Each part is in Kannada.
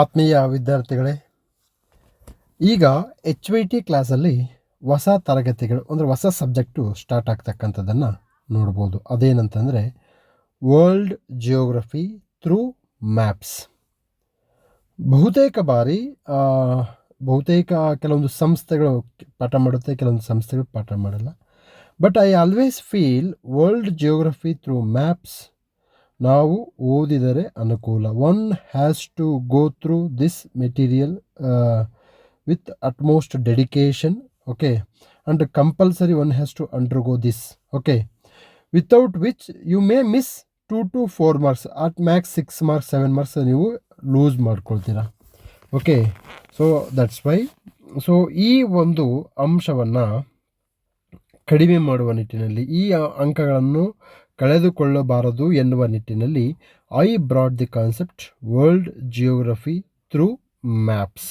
ಆತ್ಮೀಯ ವಿದ್ಯಾರ್ಥಿಗಳೇ, ಈಗ ಎಚ್ ವೈ ಟಿ ಕ್ಲಾಸಲ್ಲಿ ಹೊಸ ತರಗತಿಗಳು, ಅಂದರೆ ಹೊಸ ಸಬ್ಜೆಕ್ಟು ಸ್ಟಾರ್ಟ್ ಆಗ್ತಕ್ಕಂಥದ್ದನ್ನು ನೋಡ್ಬೋದು. ಅದೇನಂತಂದರೆ ವರ್ಲ್ಡ್ ಜಿಯೋಗ್ರಫಿ ಥ್ರೂ ಮ್ಯಾಪ್ಸ್ ಬಹುತೇಕ ಬಾರಿ ಬಹುತೇಕ ಕೆಲವೊಂದು ಸಂಸ್ಥೆಗಳು ಪಾಠ ಮಾಡುತ್ತೆ, ಕೆಲವೊಂದು ಸಂಸ್ಥೆಗಳು ಪಾಠ ಮಾಡಲ್ಲ. But I always feel world geography through maps ನಾವು ಓದಿದರೆ ಅನುಕೂಲ. One has to go through this material with utmost dedication okay and compulsory one has to undergo this okay without which you may miss two to four marks at max six marks seven marks ನೀವು lose ಮಾಡ್ಕೊಳ್ತೀರಾ okay so that's why so ಈ ಒಂದು ಅಂಶವನ್ನು ಕಡಿಮೆ ಮಾಡುವ ನಿಟ್ಟಿನಲ್ಲಿ ಈ ಅಂಕಗಳನ್ನು ಕಳೆದುಕೊಳ್ಳಬಾರದು ಎನ್ನುವ ನಿಟ್ಟಿನಲ್ಲಿ I brought the concept world geography through maps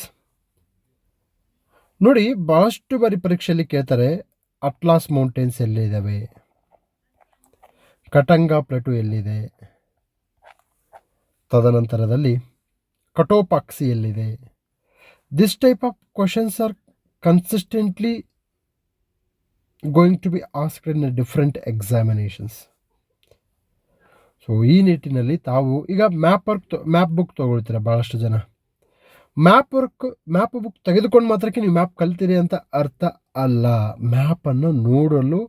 ನೋಡಿ, ಬಹಳಷ್ಟು ಬಾರಿ ಪರೀಕ್ಷೆಯಲ್ಲಿ ಕೇಳ್ತಾರೆ ಅಟ್ಲಾಸ್ ಮೌಂಟೇನ್ಸ್ ಎಲ್ಲಿದ್ದಾವೆ ಕಟಂಗ ಪ್ಲೇಟು ಎಲ್ಲಿದೆ? ತದನಂತರದಲ್ಲಿ ಕಟೋಪಾಕ್ಸಿ ಎಲ್ಲಿದೆ? This type of questions are consistently going to be asked in different examinations so ಈ ನಿಟ್ಟಿನಲ್ಲಿ ತಾವು ಈಗ ಮ್ಯಾಪ್ ವರ್ಕ್ ಮ್ಯಾಪ್ ಬುಕ್ ತೊಗೊಳ್ತೀರ ಭಾಳಷ್ಟು ಜನ? ಮ್ಯಾಪ್ ವರ್ಕ್ ಮ್ಯಾಪ್ ಬುಕ್ ತೆಗೆದುಕೊಂಡು ಮಾತ್ರಕ್ಕೆ ನೀವು ಮ್ಯಾಪ್ ಕಲ್ತೀರಿ ಅಂತ ಅರ್ಥ ಅಲ್ಲ. ಮ್ಯಾಪನ್ನು ನೋಡಲು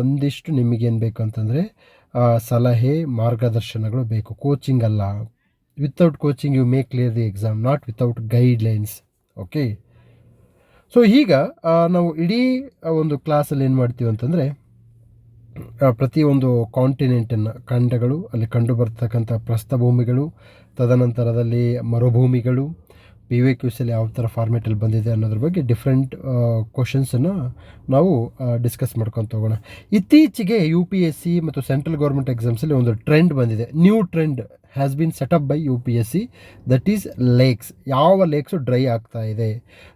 ಒಂದಿಷ್ಟು ನಿಮಗೇನು ಬೇಕು ಅಂತಂದರೆ ಸಲಹೆ, ಮಾರ್ಗದರ್ಶನಗಳು ಬೇಕು. ಕೋಚಿಂಗ್ ಅಲ್ಲ. Without coaching you may clear the exam not without guidelines okay so ಈಗ ನಾವು ಇಡೀ ಒಂದು ಕ್ಲಾಸಲ್ಲಿ ಏನು ಮಾಡ್ತೀವಿ ಅಂತಂದರೆ ಪ್ರತಿಯೊಂದು ಕಾಂಟಿನೆಂಟನ್ನು ಖಂಡಗಳು, ಅಲ್ಲಿ ಕಂಡು ಬರ್ತಕ್ಕಂಥ ಪ್ರಸ್ಥಭೂಮಿಗಳು, ತದನಂತರದಲ್ಲಿ ಮರುಭೂಮಿಗಳು ಪಿ ವಿ ಕ್ಯೂಸಲ್ಲಿ ಯಾವ ಥರ ಫಾರ್ಮೇಟಲ್ಲಿ ಬಂದಿದೆ ಅನ್ನೋದ್ರ ಬಗ್ಗೆ ಡಿಫ್ರೆಂಟ್ ಕ್ವಶನ್ಸನ್ನು ನಾವು ಡಿಸ್ಕಸ್ ಮಾಡ್ಕೊತ ಹೋಗೋಣ. ಇತ್ತೀಚೆಗೆ ಯು ಪಿ ಎಸ್ ಸಿ ಮತ್ತು ಸೆಂಟ್ರಲ್ ಗೌರ್ಮೆಂಟ್ ಎಕ್ಸಾಮ್ಸಲ್ಲಿ ಒಂದು ಟ್ರೆಂಡ್ ಬಂದಿದೆ. New trend has been set up by U P S C that is lakes ಯಾವ ಲೇಕ್ಸು ಡ್ರೈ ಆಗ್ತಾ ಇದೆ?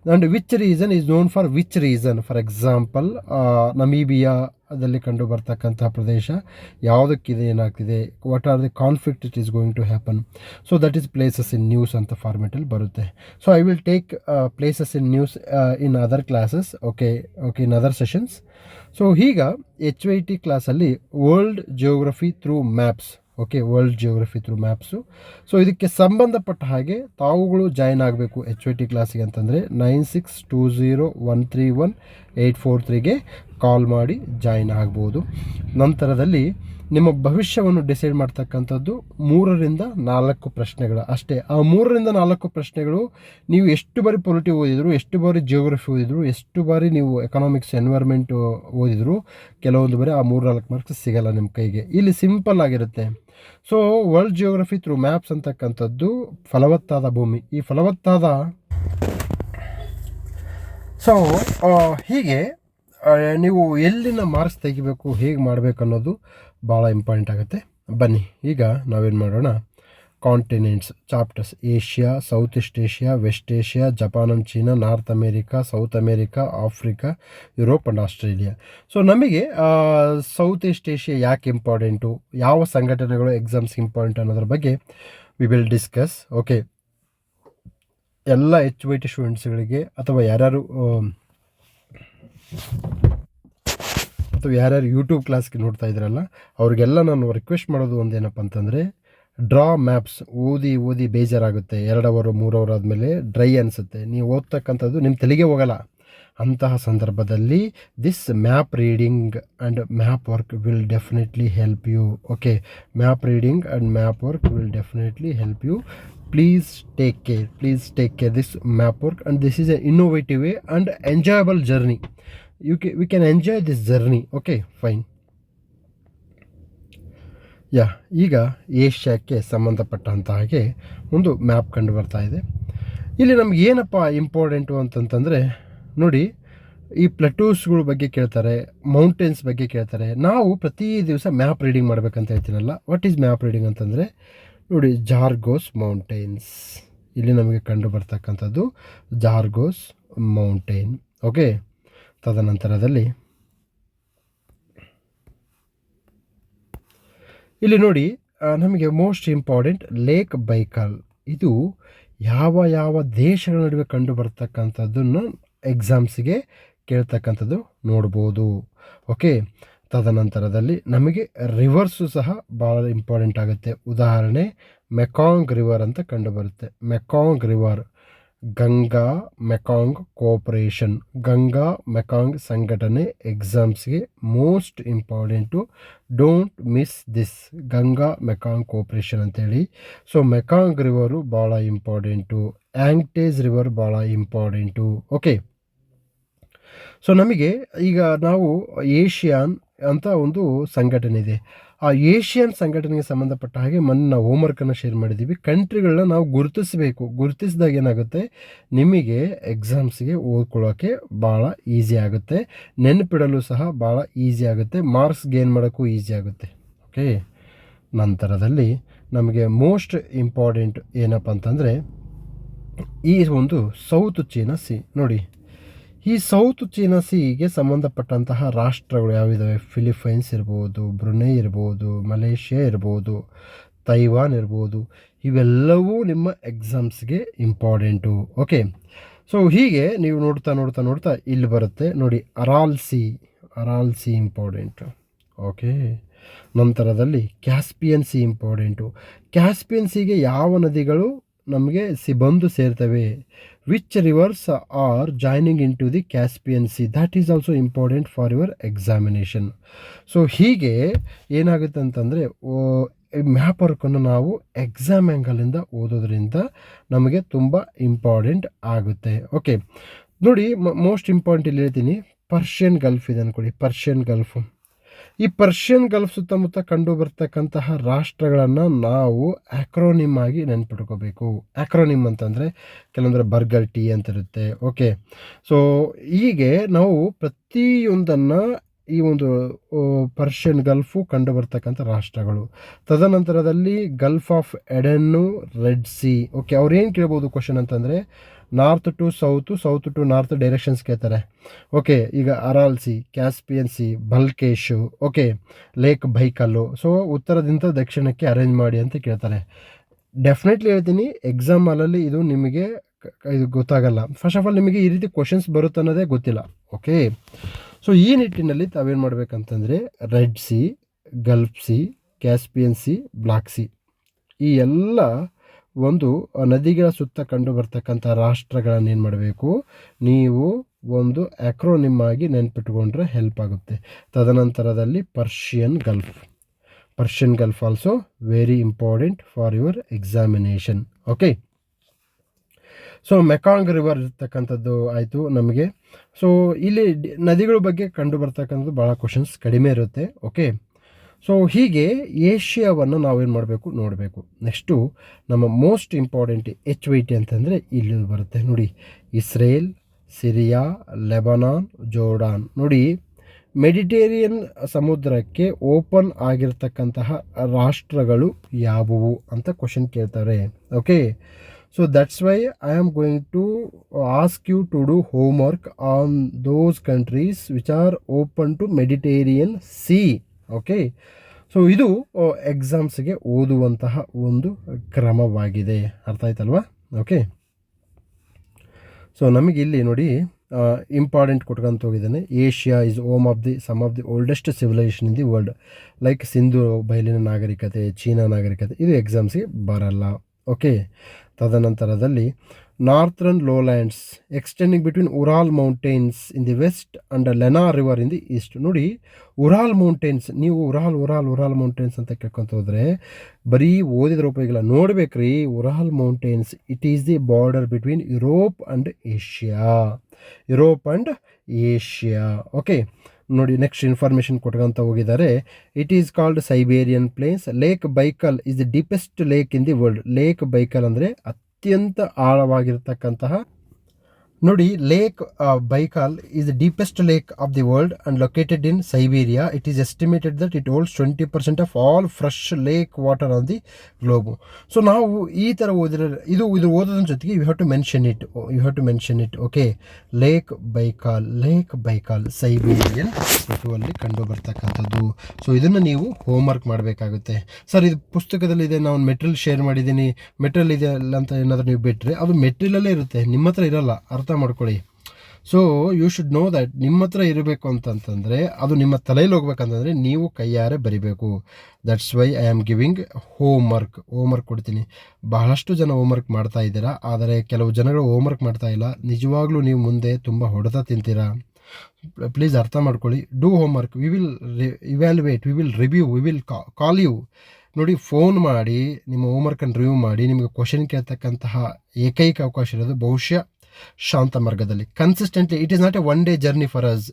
And which reason is known for which reason for example ನಮೀಬಿಯಾದಲ್ಲಿ ಕಂಡು ಬರ್ತಕ್ಕಂಥ ಪ್ರದೇಶ ಯಾವುದಕ್ಕಿದೆ, ಏನಾಗ್ತಿದೆ? What are the conflict it is going to happen so that is places in news ಅಂತ ಫಾರ್ಮೆಟಲ್ಲಿ ಬರುತ್ತೆ. So I will take places in news in other classes okay okay in other sessions so ಈಗ ಎಚ್ ವೈ ಟಿ ಕ್ಲಾಸಲ್ಲಿ world geography through maps okay world geography through maps so ಇದಕ್ಕೆ ಸಂಬಂಧಪಟ್ಟ ಹಾಗೆ ತಾವುಗಳು ಜಾಯ್ನ್ ಆಗಬೇಕು ಎಚ್ ವೈ ಟಿ ಕ್ಲಾಸಿಗೆ ಅಂತಂದರೆ nine six two zero one three one eight four ತ್ರೀಗೆ call ಮಾಡಿ ಜಾಯ್ನ್ ಆಗ್ಬೋದು. ನಂತರದಲ್ಲಿ ನಿಮ್ಮ ಭವಿಷ್ಯವನ್ನು ಡಿಸೈಡ್ ಮಾಡ್ತಕ್ಕಂಥದ್ದು ಮೂರರಿಂದ ನಾಲ್ಕು ಪ್ರಶ್ನೆಗಳು. ಅಷ್ಟೇ, ಆ ಮೂರರಿಂದ ನಾಲ್ಕು ಪ್ರಶ್ನೆಗಳು ನೀವು ಎಷ್ಟು ಬಾರಿ ಪೊಲಿಟಿ ಓದಿದ್ರು, ಎಷ್ಟು ಬಾರಿ ಜಿಯೋಗ್ರಫಿ ಓದಿದ್ರು, ಎಷ್ಟು ಬಾರಿ ನೀವು ಎಕನಾಮಿಕ್ಸ್ ಎನ್ವೈರ್ಮೆಂಟ್ ಓದಿದ್ರು, ಕೆಲವೊಂದು ಬಾರಿ ಆ ಮೂರು ನಾಲ್ಕು ಮಾರ್ಕ್ಸ್ ಸಿಗಲ್ಲ ನಿಮ್ಮ ಕೈಗೆ. ಇಲ್ಲಿ ಸಿಂಪಲ್ ಆಗಿರುತ್ತೆ. So world geography through maps ಅಂತಕ್ಕಂಥದ್ದು ಫಲವತ್ತಾದ ಭೂಮಿ. ಈ ಫಲವತ್ತಾದ ಸೊ ಹೀಗೆ ನೀವು ಎಲ್ಲಿನ ಮಾರ್ಕ್ಸ್ ತೆಗಿಬೇಕು, ಹೇಗೆ ಮಾಡಬೇಕು ಅನ್ನೋದು ಭಾಳ ಇಂಪಾರ್ಟೆಂಟ್ ಆಗುತ್ತೆ. ಬನ್ನಿ, ಈಗ ನಾವೇನು ಮಾಡೋಣ? Continents chapters Asia South East Asia West Asia Japan and China North America South America Africa Europe and Australia so ನಮಗೆ ಸೌತ್ ಈಸ್ಟ್ ಏಷ್ಯಾ ಯಾಕೆ ಇಂಪಾರ್ಟೆಂಟು ಯಾವ ಸಂಘಟನೆಗಳು ಎಕ್ಸಾಮ್ಸ್ ಇಂಪಾರ್ಟೆಂಟ್ ಅನ್ನೋದ್ರ ಬಗ್ಗೆ ವಿ ವಿಲ್ ಡಿಸ್ಕಸ್ ಓಕೆ ಎಲ್ಲ ಎಚ್ ವೈ ಟಿ ಸ್ಟೂಡೆಂಟ್ಸ್ಗಳಿಗೆ ಅಥವಾ ಯಾರ್ಯಾರು ಅಥವಾ ಯಾರ್ಯಾರು ಯೂಟ್ಯೂಬ್ ಕ್ಲಾಸ್ಗೆ ನೋಡ್ತಾ ಇದ್ರಲ್ಲ, ಅವ್ರಿಗೆಲ್ಲ ನಾನು ರಿಕ್ವೆಸ್ಟ್ ಮಾಡೋದು ಒಂದೇನಪ್ಪ ಅಂತಂದರೆ ಡ್ರಾ ಮ್ಯಾಪ್ಸ್ ಓದಿ ಓದಿ ಬೇಜಾರಾಗುತ್ತೆ. ಎರಡು ಅವರು ಮೂರು ಅವರ್ ಆದಮೇಲೆ ಡ್ರೈ ಅನಿಸುತ್ತೆ. ನೀವು ಓದ್ತಕ್ಕಂಥದ್ದು ನಿಮ್ಮ ತಲೆಗೆ ಹೋಗಲ್ಲ. ಅಂತಹ ಸಂದರ್ಭದಲ್ಲಿ this map reading and map work will definitely help you okay map reading and map work will definitely help you please take care please take care this map work and this is a innovative way and enjoyable journey you K V can enjoy this journey okay fine yeah ಈಗ ಏಷ್ಯಾಕ್ಕೆ ಸಂಬಂಧಪಟ್ಟಂತ ಹಾಗೆ ಒಂದು ಮ್ಯಾಪ್ ಕಂಡು ಬರ್ತಾ ಇದೆ. ಇಲ್ಲಿ ನಮ್ಗೆ ಏನಪ್ಪ ಇಂಪಾರ್ಟೆಂಟು ಅಂತಂತಂದರೆ, ನೋಡಿ, ಈ ಪ್ಲಟೂಸ್ಗಳ ಬಗ್ಗೆ ಕೇಳ್ತಾರೆ ಮೌಂಟೇನ್ಸ್ ಬಗ್ಗೆ ಕೇಳ್ತಾರೆ. ನಾವು ಪ್ರತಿ ದಿವಸ ಮ್ಯಾಪ್ ರೀಡಿಂಗ್ ಮಾಡ್ಬೇಕಂತ ಹೇಳ್ತೀನಲ್ಲ ವಾಟ್ ಈಸ್ ಮ್ಯಾಪ್ ರೀಡಿಂಗ್ ಅಂತಂದರೆ, ನೋಡಿ ಜಾರ್ಗೋಸ್ ಮೌಂಟೇನ್ಸ್ ಇಲ್ಲಿ ನಮಗೆ ಕಂಡು ಬರ್ತಕ್ಕಂಥದ್ದು ಜಾರ್ಗೋಸ್ ಮೌಂಟೇನ್ ಓಕೆ ತದನಂತರದಲ್ಲಿ ಇಲ್ಲಿ ನೋಡಿ ನಮಗೆ ಮೋಸ್ಟ್ ಇಂಪಾರ್ಟೆಂಟ್ ಲೇಕ್ ಬೈಕಲ್ ಇದು ಯಾವ ಯಾವ ದೇಶಗಳ ನಡುವೆ ಕಂಡು ಬರ್ತಕ್ಕಂಥದ್ದನ್ನು ಎಕ್ಸಾಮ್ಸಿಗೆ ಕೇಳ್ತಕ್ಕಂಥದ್ದು ನೋಡ್ಬೋದು. ಓಕೆ ತದನಂತರದಲ್ಲಿ ನಮಗೆ ರಿವರ್ಸು ಸಹ ಭಾಳ ಇಂಪಾರ್ಟೆಂಟ್ ಆಗುತ್ತೆ. ಉದಾಹರಣೆ ಮೆಕಾಂಗ್ ರಿವರ್ ಅಂತ ಕಂಡುಬರುತ್ತೆ. Mekong river Ganga Mekong cooperation. Ganga Mekong ಸಂಘಟನೆ ಎಕ್ಸಾಮ್ಸ್ಗೆ most important. Don't miss this. Ganga Mekong cooperation ಅಂತೇಳಿ. ಸೊ, ಮೆಕಾಂಗ್ ರಿವರು ಭಾಳ ಇಂಪಾರ್ಟೆಂಟು. ಆ್ಯಂಗ್ಟೇಜ್ ರಿವರ್ ಭಾಳ ಇಂಪಾರ್ಟೆಂಟು. ಓಕೆ. ಸೊ, ನಮಗೆ ಈಗ ನಾವು ಏಷ್ಯಾನ್ ಅಂತ ಒಂದು ಸಂಘಟನೆ ಇದೆ. ಆ ಏಷ್ಯನ್ ಸಂಘಟನೆಗೆ ಸಂಬಂಧಪಟ್ಟ ಹಾಗೆ ಮೊನ್ನೆ ನಾವು ಹೋಮ್ವರ್ಕನ್ನು ಶೇರ್ ಮಾಡಿದ್ದೀವಿ ಕಂಟ್ರಿಗಳನ್ನ ನಾವು ಗುರುತಿಸಬೇಕು. ಗುರುತಿಸಿದಾಗ ಏನಾಗುತ್ತೆ? ನಿಮಗೆ ಎಕ್ಸಾಮ್ಸ್ಗೆ ಓದ್ಕೊಳ್ಳೋಕ್ಕೆ ಭಾಳ ಈಸಿ ಆಗುತ್ತೆ. ನೆನಪಿಡಲು ಸಹ ಭಾಳ ಈಸಿ ಆಗುತ್ತೆ. ಮಾರ್ಕ್ಸ್ ಗೇನ್ ಮಾಡೋಕ್ಕೂ ಈಸಿ ಆಗುತ್ತೆ. ಓಕೆ ನಂತರದಲ್ಲಿ ನಮಗೆ ಮೋಸ್ಟ್ ಇಂಪಾರ್ಟೆಂಟ್ ಏನಪ್ಪ ಅಂತಂದರೆ ಈ ಒಂದು ಸೌತ್ ಚೀನಾ ಸಿ ನೋಡಿ. ಈ ಸೌತ್ ಚೀನಾ ಸೀಗೆ ಸಂಬಂಧಪಟ್ಟಂತಹ ರಾಷ್ಟ್ರಗಳು ಯಾವಿದಾವೆ ಫಿಲಿಪೈನ್ಸ್ ಇರ್ಬೋದು, ಬ್ರುನೈ ಇರ್ಬೋದು, ಮಲೇಷ್ಯಾ ಇರ್ಬೋದು, ತೈವಾನ್ ಇರ್ಬೋದು. ಇವೆಲ್ಲವೂ ನಿಮ್ಮ ಎಕ್ಸಾಮ್ಸ್ಗೆ ಇಂಪಾರ್ಟೆಂಟು ಓಕೆ ಸೊ ಹೀಗೆ ನೀವು ನೋಡ್ತಾ ನೋಡ್ತಾ ನೋಡ್ತಾ ಇಲ್ಲಿ ಬರುತ್ತೆ. ನೋಡಿ, Aral Sea Aral Sea important okay ನಂತರದಲ್ಲಿ ಕ್ಯಾಸ್ಪಿಯನ್ ಸಿ ಇಂಪಾರ್ಟೆಂಟು ಕ್ಯಾಸ್ಪಿಯನ್ ಸಿಗೆ ಯಾವ ನದಿಗಳು ನಮಗೆ ಸಿ ಬಂದು ಸೇರ್ತವೆ? Rivers are joining into the Caspian Sea that is also important for your examination so ಹೀಗೆ ಏನಾಗುತ್ತೆ ಅಂತಂದರೆ ಮ್ಯಾಪ್ ವರ್ಕನ್ನು ನಾವು ಎಕ್ಸಾಮ್ ಆ್ಯಂಗಲಿಂದ ಓದೋದ್ರಿಂದ ನಮಗೆ ತುಂಬ ಇಂಪಾರ್ಟೆಂಟ್ ಆಗುತ್ತೆ. ಓಕೆ ನೋಡಿ ಮೋಸ್ಟ್ ಇಂಪಾರ್ಟೆಂಟ್ ಇಲ್ಲಿ ಹೇಳ್ತೀನಿ. ಪರ್ಷಿಯನ್ ಗಲ್ಫ್ ಇದೆ ಅಂದ್ಕೊಳ್ಳಿ ಪರ್ಷಿಯನ್ ಗಲ್ಫು ಈ ಪರ್ಷಿಯನ್ ಗಲ್ಫ್ ಸುತ್ತಮುತ್ತ ಕಂಡು ಬರ್ತಕ್ಕಂತಹ ರಾಷ್ಟ್ರಗಳನ್ನು ನಾವು ಆಕ್ರೋನಿಮ್ ಆಗಿ ನೆನ್ಪಿಟ್ಕೋಬೇಕು. ಆಕ್ರೋನಿಮ್ ಅಂತಂದರೆ ಕೆಲವೊಂದರೆ ಬರ್ಗರ್ ಟಿ ಅಂತ ಇರುತ್ತೆ ಓಕೆ ಸೊ ಹೀಗೆ ನಾವು ಪ್ರತಿಯೊಂದನ್ನು ಈ ಒಂದು ಪರ್ಷಿಯನ್ ಗಲ್ಫು ಕಂಡು ಬರ್ತಕ್ಕಂಥ ರಾಷ್ಟ್ರಗಳು. ತದನಂತರದಲ್ಲಿ ಗಲ್ಫ್ ಆಫ್ ಎಡೆನ್ನು ರೆಡ್ ಸಿ. ಓಕೆ ಅವ್ರೇನು ಕೇಳ್ಬೋದು ಕ್ವಶನ್ ಅಂತಂದರೆ north to south, south to north directions ಕೇಳ್ತಾರೆ. ಓಕೆ ಈಗ Aral Sea Caspian Sea Balkhash okay Lake Baikal so ಉತ್ತರದಿಂದ ದಕ್ಷಿಣಕ್ಕೆ ಅರೇಂಜ್ ಮಾಡಿ ಅಂತ ಕೇಳ್ತಾರೆ. ಡೆಫಿನೆಟ್ಲಿ ಹೇಳ್ತೀನಿ ಎಕ್ಸಾಮ್ ಅಲ್ಲಲ್ಲಿ ಇದು ನಿಮಗೆ ಇದು ಗೊತ್ತಾಗಲ್ಲ. ಫಸ್ಟ್ ಆಫ್ ಆಲ್ ನಿಮಗೆ ಈ ರೀತಿ ಕ್ವಶನ್ಸ್ ಬರುತ್ತೆ ಅನ್ನೋದೇ ಗೊತ್ತಿಲ್ಲ. ಓಕೆ ಸೊ ಈ ನಿಟ್ಟಿನಲ್ಲಿ ತಾವೇನು ಮಾಡಬೇಕಂತಂದರೆ Red Sea gulf sea Caspian Sea Black Sea ಈ ಎಲ್ಲ ಒಂದು ನದಿಗಳ ಸುತ್ತ ಕಂಡು ಬರ್ತಕ್ಕಂಥ ರಾಷ್ಟ್ರಗಳನ್ನು ಏನು ಮಾಡಬೇಕು? ನೀವು ಒಂದು ಆ್ಯಕ್ರೋನಿಮ್ ಆಗಿ ನೆನ್ಪಿಟ್ಕೊಂಡ್ರೆ ಹೆಲ್ಪ್ ಆಗುತ್ತೆ. ತದನಂತರದಲ್ಲಿ Persian Gulf Persian Gulf also very important for your examination okay so Mekong river ಇರ್ತಕ್ಕಂಥದ್ದು ಆಯಿತು ನಮಗೆ. ಸೊ ಇಲ್ಲಿ ನದಿಗಳ ಬಗ್ಗೆ ಕಂಡು ಬರ್ತಕ್ಕಂಥದ್ದು ಭಾಳ ಕ್ವಶನ್ಸ್ ಕಡಿಮೆ ಇರುತ್ತೆ. ಓಕೆ ಸೊ ಹೀಗೆ ಏಷ್ಯಾವನ್ನು ನಾವೇನು ಮಾಡಬೇಕು? ನೋಡಬೇಕು. ನೆಕ್ಸ್ಟು ನಮ್ಮ most important H Y T ಅಂತಂದರೆ ಇಲ್ಲಿ ಬರುತ್ತೆ. ನೋಡಿ, ಇಸ್ರೇಲ್, ಸಿರಿಯಾ, ಲೆಬನಾನ್, ಜೋರ್ಡಾನ್. ನೋಡಿ, ಮೆಡಿಟೇರಿಯನ್ ಸಮುದ್ರಕ್ಕೆ ಓಪನ್ ಆಗಿರ್ತಕ್ಕಂತಹ ರಾಷ್ಟ್ರಗಳು ಯಾವುವು ಅಂತ ಕ್ವಶನ್ ಕೇಳ್ತಾರೆ. Okay so that's why I am going to ask you to do homework on those countries which are open to Mediterranean Sea okay so ಇದು ಎಕ್ಸಾಮ್ಸ್ಗೆ ಓದುವಂತಹ ಒಂದು ಕ್ರಮವಾಗಿದೆ. ಅರ್ಥ ಆಯ್ತಲ್ವಾ? ಓಕೆ ಸೊ ನಮಗೆ ಇಲ್ಲಿ ನೋಡಿ ಇಂಪಾರ್ಟೆಂಟ್ ಕೊಟ್ಕೊಂತ ಹೋಗಿದ್ದೇನೆ. Asia is home of the some of the oldest civilisation in the world like Sindhu ಬಯಲಿನ ನಾಗರಿಕತೆ, ಚೀನಾ ನಾಗರಿಕತೆ, ಇದು ಎಕ್ಸಾಮ್ಸ್ಗೆ ಬರಲ್ಲ. ಓಕೆ ತದನಂತರದಲ್ಲಿ northern lowlands extending between Ural mountains in the west and Lena river in the east ನೋಡಿ ಉರಾಲ್ ಮೌಂಟೇನ್ಸ್ ನೀವು ಉರಾಲ್ ಉರಾಲ್ ಉರಾಲ್ ಮೌಂಟೇನ್ಸ್ ಅಂತ ಕೇಳ್ಕೊಂತ ಹೋದರೆ, ಬರೀ ಓದಿದ್ರೆ ಉಪಯೋಗಿಲ್ಲ ನೋಡ್ಬೇಕ್ರಿ. Ural mountains it is the border between Europe and Asia Europe and Asia okay ನೋಡಿ ನೆಕ್ಸ್ಟ್ ಇನ್ಫಾರ್ಮೇಷನ್ ಕೊಟ್ಕೊಂತ ಹೋಗಿದ್ದಾರೆ. It is called Siberian plains lake Baikal is the deepest lake in the world lake Baikal ಅಂದರೆ ಅತ್ಯಂತ ಆಳವಾಗಿರ್ತಕ್ಕಂತಹ ನೋಡಿ lake Baikal is the deepest lake of the world and located in Siberia it is estimated that it holds twenty percent of all fresh lake water on the globe so ನಾವು ಈ ಥರ ಓದಿರೋ ಇದು ಇದು ಓದೋದ್ರ ಜೊತೆಗೆ you have to mention it you have to mention it okay lake Baikal lake Baikal Siberian ಋತುವಲ್ಲಿ ಕಂಡು ಬರ್ತಕ್ಕಂಥದ್ದು ಸೊ ಇದನ್ನು ನೀವು ಹೋಮ್ವರ್ಕ್ ಮಾಡಬೇಕಾಗುತ್ತೆ. ಸರ್ ಇದು ಪುಸ್ತಕದಲ್ಲಿ ಇದೆ ನಾನು ಮೆಟೀರಿಯಲ್ ಶೇರ್ ಮಾಡಿದ್ದೀನಿ. ಮೆಟೀರಿಯಲ್ ಇದೆ ಅಂತ ಏನಾದರೂ ನೀವು ಬಿಟ್ಟರೆ ಅದು ಮೆಟೀರಿಯಲೇ ಇರುತ್ತೆ. ನಿಮ್ಮ ಹತ್ರ ಇರಲ್ಲ. ಅರ್ಥ ಮಾಡ್ಕೊಳ್ಳಿ. So you should know that ನಿಮ್ಮ ಹತ್ರ ಇರಬೇಕು ಅಂತಂತಂದರೆ, ಅದು ನಿಮ್ಮ ತಲೆಯಲ್ಲಿ ಹೋಗ್ಬೇಕಂತಂದರೆ ನೀವು ಕೈಯಾರೆ ಬರಿಬೇಕು. That's why I am giving homework homework ಕೊಡ್ತೀನಿ. ಬಹಳಷ್ಟು ಜನ ಹೋಮ್ ವರ್ಕ್ ಮಾಡ್ತಾ ಇದ್ದೀರಾ, ಆದರೆ ಕೆಲವು ಜನಗಳು ಹೋಮ್ ವರ್ಕ್ ಮಾಡ್ತಾ ಇಲ್ಲ. ನಿಜವಾಗ್ಲೂ ನೀವು ಮುಂದೆ ತುಂಬ ಹೊಡೆತ ತಿಂತೀರಾ? ಪ್ಲೀಸ್ ಅರ್ಥ ಮಾಡ್ಕೊಳ್ಳಿ. Do homework we will evaluate we will review we will call you ನೋಡಿ ಫೋನ್ ಮಾಡಿ, ನಿಮ್ಮ ಹೋಮ್ವರ್ಕನ್ನು ರಿವ್ಯೂ ಮಾಡಿ, ನಿಮಗೆ ಕ್ವಶನ್ ಕೇಳ್ತಕ್ಕಂತಹ ಏಕೈಕ ಅವಕಾಶ ಇರೋದು ಬಹುಶಃ ಶಾಂತ ಮಾರ್ಗದಲ್ಲಿ. Consistently it is not a one day journey for us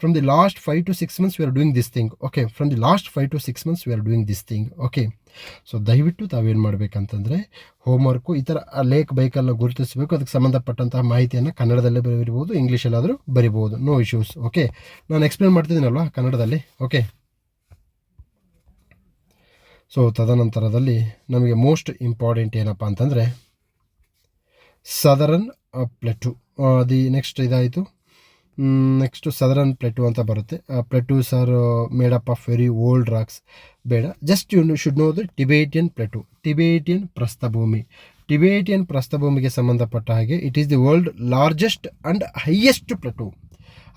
from the last five to six months we are doing this thing okay from the last five to six months we are doing this thing okay so ದಯವಿಟ್ಟು ತಾವೇನು ಮಾಡಬೇಕಂತಂದರೆ ಹೋಮ್ವರ್ಕು ಈ ಥರ ಲೇಕ್ ಬೈಕನ್ನು ಗುರುತಿಸಬೇಕು. ಅದಕ್ಕೆ ಸಂಬಂಧಪಟ್ಟಂತಹ ಮಾಹಿತಿಯನ್ನು ಕನ್ನಡದಲ್ಲೇ ಬರೀಬೋದು ಇಂಗ್ಲೀಷಲ್ಲಾದರೂ ಬರಿಬೋದು ನೋ ಇಶ್ಯೂಸ್ ಓಕೆ ನಾನು ಎಕ್ಸ್ಪ್ಲೇನ್ ಮಾಡ್ತಿದ್ದೀನಲ್ವ, ಕನ್ನಡದಲ್ಲಿ? ಓಕೆ ಸೊ ತದನಂತರದಲ್ಲಿ ನಮಗೆ ಮೋಸ್ಟ್ ಇಂಪಾರ್ಟೆಂಟ್ ಏನಪ್ಪ ಅಂತಂದರೆ ಸದರನ್ ಪ್ಲೆಟು ದಿ ನೆಕ್ಸ್ಟ್ ಇದಾಯಿತು. ನೆಕ್ಸ್ಟು ಸದರನ್ ಪ್ಲೆಟು ಅಂತ ಬರುತ್ತೆ. ಆ plateaus made up of very old rocks ಬೇಡ. Just you should know the Tibetan plateau Tibetan ಪ್ರಸ್ಥಭೂಮಿ ಟಿಬೇಟಿಯನ್ ಪ್ರಸ್ಥಭೂಮಿಗೆ ಸಂಬಂಧಪಟ್ಟ ಹಾಗೆ it is the world largest and highest plateau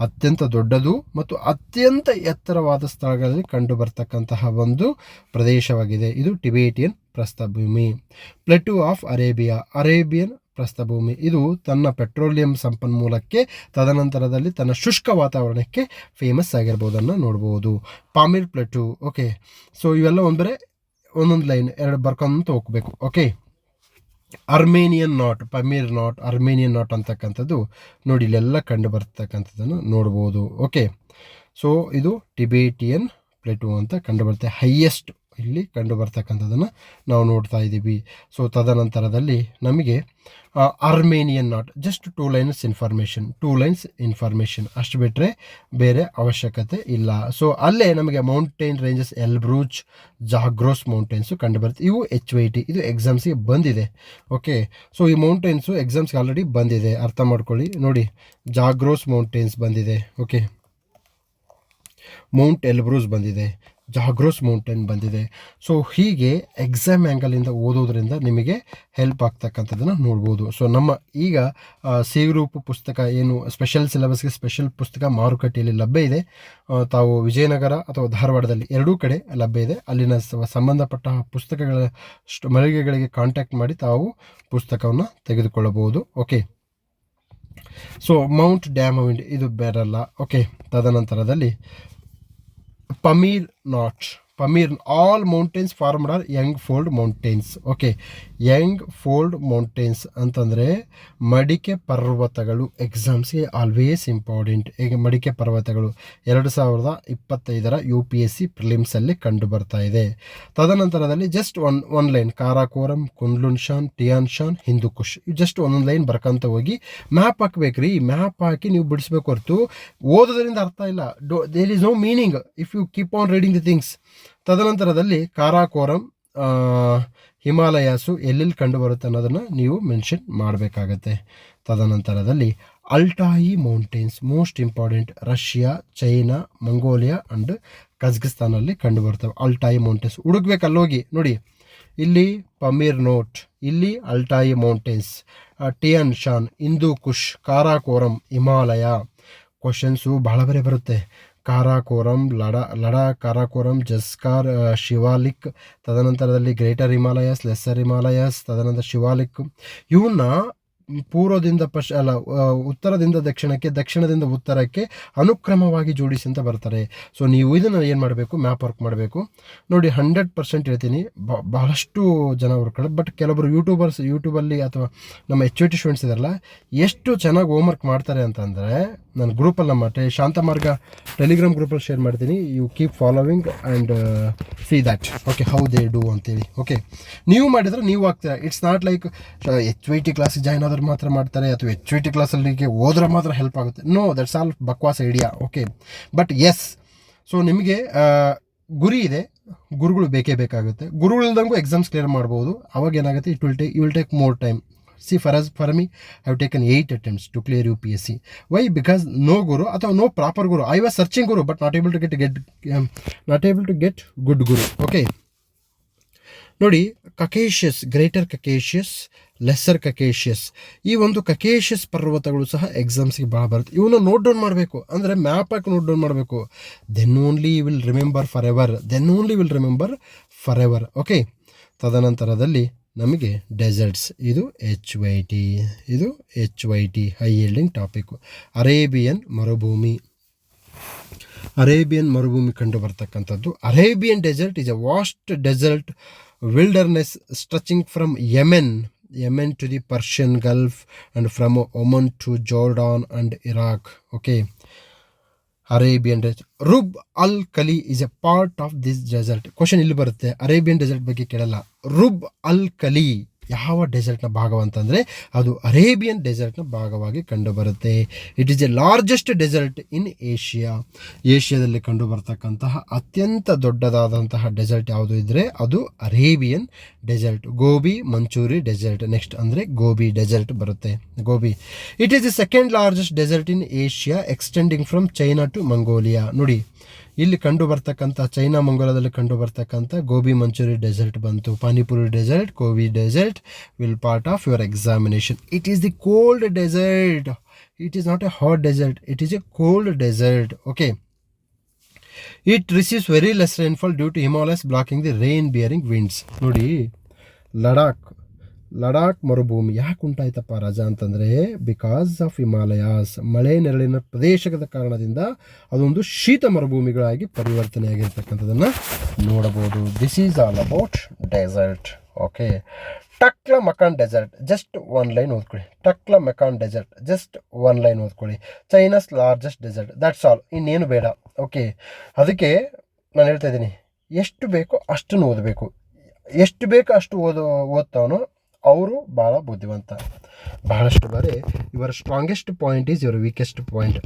ಅತ್ಯಂತ ದೊಡ್ಡದು ಮತ್ತು ಅತ್ಯಂತ ಎತ್ತರವಾದ ಸ್ಥಳಗಳಲ್ಲಿ ಕಂಡು ಬರ್ತಕ್ಕಂತಹ ಒಂದು ಪ್ರದೇಶವಾಗಿದೆ. ಇದು ಟಿಬೇಟಿಯನ್ ಪ್ರಸ್ಥಭೂಮಿ ಪ್ಲೆಟು ಆಫ್ ಅರೇಬಿಯಾ ಅರೇಬಿಯನ್ ಪ್ರಸ್ಥಭೂಮಿ. ಇದು ತನ್ನ ಪೆಟ್ರೋಲಿಯಂ ಸಂಪನ್ಮೂಲಕ್ಕೆ, ತದನಂತರದಲ್ಲಿ ತನ್ನ ಶುಷ್ಕ ವಾತಾವರಣಕ್ಕೆ ಫೇಮಸ್ ಆಗಿರ್ಬೋದನ್ನು ನೋಡ್ಬೋದು. ಪಾಮಿರ್ ಪ್ಲೇಟು ಓಕೆ ಸೊ ಇವೆಲ್ಲ ಒಂದರೆ ಒಂದೊಂದು ಲೈನ್, ಎರಡು ಬರ್ಕೊಂತ ಹೋಗ್ಬೇಕು okay Armenian knot, Pamir knot, Armenian knot ಅಂತಕ್ಕಂಥದ್ದು ನೋಡಿ, ಇಲ್ಲೆಲ್ಲ ಕಂಡು ಬರ್ತಕ್ಕಂಥದ್ದನ್ನು ನೋಡ್ಬೋದು ಓಕೆ ಸೊ ಇದು ಟಿಬೇಟಿಯನ್ ಪ್ಲೇಟು ಅಂತ ಕಂಡುಬರುತ್ತೆ ಹೈಯೆಸ್ಟ್ ಇಲ್ಲಿ ಕಂಡು ಬರ್ತಕ್ಕಂಥದ್ದನ್ನು ನಾವು ನೋಡ್ತಾ ಇದ್ದೀವಿ. ಸೊ ತದನಂತರದಲ್ಲಿ ನಮಗೆ Armenian not just two lines information two lines information ಅಷ್ಟು ಬಿಟ್ಟರೆ ಬೇರೆ ಅವಶ್ಯಕತೆ ಇಲ್ಲ. ಸೊ ಅಲ್ಲೇ ನಮಗೆ mountain ranges Elbrus Zagros mountains ಕಂಡು ಬರುತ್ತೆ ಇವು ಎಚ್ ವೈ ಟಿ ಇದು ಎಕ್ಸಾಮ್ಸ್ಗೆ ಬಂದಿದೆ. ಓಕೆ ಸೊ ಈ ಮೌಂಟೇನ್ಸು ಎಕ್ಸಾಮ್ಸ್ಗೆ ಆಲ್ರೆಡಿ ಬಂದಿದೆ. ಅರ್ಥ ಮಾಡ್ಕೊಳ್ಳಿ. ನೋಡಿ ಜಾಗ್ರೋಸ್ ಮೌಂಟೇನ್ಸ್ ಬಂದಿದೆ. ಓಕೆ ಮೌಂಟ್ ಎಲ್ಬ್ರೂಸ್ ಬಂದಿದೆ. ಜಾಗ್ರೋಸ್ ಮೌಂಟೇನ್ ಬಂದಿದೆ. ಸೊ ಹೀಗೆ ಎಕ್ಸಾಮ್ ಆ್ಯಂಗಲಿಂದ ಓದೋದ್ರಿಂದ ನಿಮಗೆ ಹೆಲ್ಪ್ ಆಗ್ತಕ್ಕಂಥದ್ದನ್ನು ನೋಡ್ಬೋದು. ಸೊ ನಮ್ಮ ಈಗ ಸಿ ಗ್ರೂಪ್ ಪುಸ್ತಕ ಏನು ಸ್ಪೆಷಲ್ ಸಿಲೆಬಸ್ಗೆ ಸ್ಪೆಷಲ್ ಪುಸ್ತಕ ಮಾರುಕಟ್ಟೆಯಲ್ಲಿ ಲಭ್ಯ ಇದೆ. ತಾವು ವಿಜಯನಗರ ಅಥವಾ ಧಾರವಾಡದಲ್ಲಿ ಎರಡೂ ಕಡೆ ಲಭ್ಯ ಇದೆ. ಅಲ್ಲಿನ ಸಂಬಂಧಪಟ್ಟ ಪುಸ್ತಕಗಳ ಮಳಿಗೆಗಳಿಗೆ ಕಾಂಟ್ಯಾಕ್ಟ್ ಮಾಡಿ ತಾವು ಪುಸ್ತಕವನ್ನು ತೆಗೆದುಕೊಳ್ಳಬಹುದು. ಓಕೆ ಸೊ ಮೌಂಟ್ ಡ್ಯಾಮ್ ಇದು ಬೇರಲ್ಲ. ಓಕೆ ತದನಂತರದಲ್ಲಿ Pamir Knot. Pamir, all mountains formed are young fold mountains. Okay, young fold mountains ಅಂತಂದರೆ ಮಡಿಕೆ ಪರ್ವತಗಳು. ಎಕ್ಸಾಮ್ಸ್ಗೆ ಆಲ್ವೇಸ್ ಇಂಪಾರ್ಟೆಂಟ್ ಈಗ ಮಡಿಕೆ ಪರ್ವತಗಳು? ಎರಡು ಸಾವಿರದ ಇಪ್ಪತ್ತೈದರ ಯು ಪಿ ಎಸ್ ಸಿ ಪ್ರಿಲಿಮ್ಸಲ್ಲಿ ಕಂಡು ಬರ್ತಾ ಇದೆ. ತದನಂತರದಲ್ಲಿ just one one line Karakoram Kunlun Shan Tian Shan Hindu Kush just ಒಂದೊಂದು ಲೈನ್ ಬರ್ಕಂತ ಹೋಗಿ ಮ್ಯಾಪ್ ಹಾಕ್ಬೇಕು ರೀ ಮ್ಯಾಪ್ ಹಾಕಿ ನೀವು ಬಿಡಿಸ್ಬೇಕು ಹೊರತು ಓದೋದ್ರಿಂದ ಅರ್ಥ ಇಲ್ಲ. Do there is no meaning if you keep on reading the things ತದನಂತರದಲ್ಲಿ ಕಾರಾಕೋರಂ ಹಿಮಾಲಯಾಸು ಎಲ್ಲೆಲ್ಲಿ ಕಂಡುಬರುತ್ತೆ ಅನ್ನೋದನ್ನು ನೀವು ಮೆನ್ಷನ್ ಮಾಡಬೇಕಾಗತ್ತೆ. ತದನಂತರದಲ್ಲಿ Altai mountains most important Russia, China, Mongolia and ಕಜಕಿಸ್ತಾನಲ್ಲಿ ಕಂಡು ಬರ್ತವೆ ಅಲ್ಟಾಯಿ ಮೌಂಟೇನ್ಸ್ ಹುಡುಕ್ಬೇಕಲ್ಲೋಗಿ ನೋಡಿ. ಇಲ್ಲಿ ಪಮೀರ್ ನೋಟ್, ಇಲ್ಲಿ Altai mountains Tian Shan Hindu Kush, Karakoram, Himalaya. Questions ಬಹಳ ಬರೆ ಬರುತ್ತೆ. ಕಾರಾಕೋರಂ, ಲಡ ಲಡ, ಕಾರಾಕೋರಂ, ಜಸ್ಕಾರ್ ಶಿವಾಲಿಕ್, ತದನಂತರದಲ್ಲಿ ಗ್ರೇಟರ್ ಹಿಮಾಲಯಸ್, ಲೆಸ್ಸರ್ ಹಿಮಾಲಯಸ್, ತದನಂತರ ಶಿವಾಲಿಕ್. ಇವನ್ನ ಪೂರ್ವದಿಂದ ಪಶ್, ಅಲ್ಲ ಉತ್ತರದಿಂದ ದಕ್ಷಿಣಕ್ಕೆ, ದಕ್ಷಿಣದಿಂದ ಉತ್ತರಕ್ಕೆ ಅನುಕ್ರಮವಾಗಿ ಜೋಡಿಸಿ ಅಂತ ಬರ್ತಾರೆ. ಸೊ ನೀವು ಇದನ್ನು ಏನು ಮಾಡಬೇಕು? ಮ್ಯಾಪ್ ವರ್ಕ್ ಮಾಡಬೇಕು. ನೋಡಿ, ಹಂಡ್ರೆಡ್ ಪರ್ಸೆಂಟ್ ಹೇಳ್ತೀನಿ. ಬಹಳಷ್ಟು ಜನ ಕಡೆ ಬಟ್ ಕೆಲವರು ಯೂಟ್ಯೂಬರ್ಸ್, ಯೂಟ್ಯೂಬಲ್ಲಿ ಅಥವಾ ನಮ್ಮ ಎಚ್ ಟಿ ಸ್ಟೂಡೆಂಟ್ಸ್ ಇದಾರಲ್ಲ, ಎಷ್ಟು ಚೆನ್ನಾಗಿ ಹೋಮ್ ವರ್ಕ್ ಮಾಡ್ತಾರೆ ಅಂತಂದರೆ ನಾನು ಗ್ರೂಪಲ್ಲಿ ನಮ್ಮ ಟೆ ಶಾಂತ ಮಾರ್ಗ ಟೆಲಿಗ್ರಾಮ್ ಗ್ರೂಪಲ್ಲಿ ಶೇರ್ ಮಾಡ್ತೀನಿ. You keep following and see that okay how they do ಅಂತೇಳಿ. ಓಕೆ ನೀವು ಮಾಡಿದರೆ ನೀವು ಆಗ್ತೀರಾ? It's not like H V T ಕ್ಲಾಸಿಗೆ ಜಾಯ್ನ್ ಆದ್ರೆ ಮಾತ್ರ ಮಾಡ್ತಾರೆ, ಅಥವಾ ಎಚ್ ವಿ ಟಿ ಕ್ಲಾಸಲ್ಲಿಗೆ ಹೋದ್ರೆ ಮಾತ್ರ ಹೆಲ್ಪ್ ಆಗುತ್ತೆ. No that's all ಬಕ್ವಾಸ್ idea okay but yes so ನಿಮಗೆ ಗುರಿ ಇದೆ. ಗುರುಗಳು ಬೇಕೇ ಬೇಕಾಗುತ್ತೆ. ಗುರುಗಳಿಲ್ದಂಗೂ ಎಕ್ಸಾಮ್ಸ್ ಕ್ಲಿಯರ್ ಮಾಡ್ಬೋದು. ಅವಾಗ ಏನಾಗುತ್ತೆ? It will take you will take more time see for us for me have taken eight attempts to clear U P S C why because no ಗುರು ಅಥವಾ no proper Guru I was searching Guru but not able to get get not able to get good Guru okay ನೋಡಿ ಕಕೇಶಿಯಸ್ ಗ್ರೇಟರ್ ಕಕೇಶಿಯಸ್ ಲೆಸ್ಸರ್ ಕಕೇಶಿಯಸ್ ಈ ಒಂದು ಕಕೇಶಿಯಸ್ ಪರ್ವತಗಳು ಸಹ ಎಕ್ಸಾಮ್ಸ್ಗೆ ಭಾಳ ಬರುತ್ತೆ. ಇವನ್ನ ನೋಟ್ ಡೌನ್ ಮಾಡಬೇಕು. ಅಂದರೆ ಮ್ಯಾಪ್ ಹಾಕಿ ನೋಟ್ ಡೌನ್ ಮಾಡಬೇಕು. Then only will remember for ever then only will remember for ever okay ತದನಂತರದಲ್ಲಿ ನಮಗೆ ಡೆಸರ್ಟ್ಸ್ ಇದು ಎಚ್ ವೈ ಟಿ ಇದು H Y T high yielding topic Arabian ಮರುಭೂಮಿ. ಅರೇಬಿಯನ್ ಮರುಭೂಮಿ ಕಂಡು ಬರ್ತಕ್ಕಂಥದ್ದು Arabian desert is a vast desert wilderness stretching from Yemen Yemen to the Persian Gulf and from Oman to Jordan and Iraq okay Arabian desert. Rub al Khali is a part of this desert question ಇಲ್ಲಿ ಬರುತ್ತೆ? ಅರೇಬಿಯನ್ ಡೆಸರ್ಟ್ ಬಗ್ಗೆ ಕೇಳಲ್ಲ. ರುಬ್ ಅಲ್ ಕಲಿ. ಯಾವ ಡೆಸರ್ಟ್ನ ಭಾಗವಂತಂದರೆ ಅದು ಅರೇಬಿಯನ್ ಡೆಸರ್ಟ್ನ ಭಾಗವಾಗಿ ಕಂಡುಬರುತ್ತೆ. It is a largest desert in Asia ಏಷ್ಯಾದಲ್ಲಿ ಕಂಡು ಬರ್ತಕ್ಕಂತಹ ಅತ್ಯಂತ ದೊಡ್ಡದಾದಂತಹ ಡೆಸರ್ಟ್ ಯಾವುದು ಇದ್ದರೆ ಅದು Arabian desert Gobi, Manchuri desert next ಅಂದರೆ ಗೋಬಿ ಡೆಸರ್ಟ್ ಬರುತ್ತೆ. Gobi. It is the second largest desert in Asia extending from China to Mongolia ನೋಡಿ ಇಲ್ಲಿ ಕಂಡು ಬರ್ತಕ್ಕಂಥ ಚೈನಾ ಮಂಗೋಲದಲ್ಲಿ ಕಂಡು ಬರ್ತಕ್ಕಂಥ ಗೋಬಿ ಮಂಚೂರಿ ಡೆಸರ್ಟ್ ಬಂತು. Panipuri desert Gobi desert will part of your examination it is the cold desert it is not a hot desert it is a cold desert okay it receives very less rainfall due to Himalayas blocking the rain bearing winds ನೋಡಿ, ಲಡಾಖ್ ಲಡಾಖ್ ಮರುಭೂಮಿ ಯಾಕೆ ಉಂಟಾಯ್ತಪ್ಪ ರಜಾ ಅಂತಂದರೆ ಬಿಕಾಸ್ ಆಫ್ ಹಿಮಾಲಯಾಸ್ ಮಳೆ ನೆರಳಿನ ಪ್ರದೇಶದ ಕಾರಣದಿಂದ ಅದೊಂದು ಶೀತ ಮರುಭೂಮಿಗಳಾಗಿ ಪರಿವರ್ತನೆಯಾಗಿರ್ತಕ್ಕಂಥದ್ದನ್ನು ನೋಡಬಹುದು. This is all about desert okay Taklamakan desert just one line ಓದ್ಕೊಳ್ಳಿ. Taklamakan desert just one line ಓದ್ಕೊಳ್ಳಿ. China's largest desert that's all ಇನ್ನೇನು ಬೇಡ ಓಕೆ ಅದಕ್ಕೆ ನಾನು ಹೇಳ್ತಾ ಇದ್ದೀನಿ, ಎಷ್ಟು ಬೇಕೋ ಅಷ್ಟನ್ನು ಓದಬೇಕು. ಎಷ್ಟು ಬೇಕೋ ಅಷ್ಟು ಓದೋ, ಓದ್ತಾವನೋ? ಅವರು ಭಾಳ ಬುದ್ಧಿವಂತ. ಬಹಳಷ್ಟು ಬಾರಿ ಇವರ strongest point is your weakest point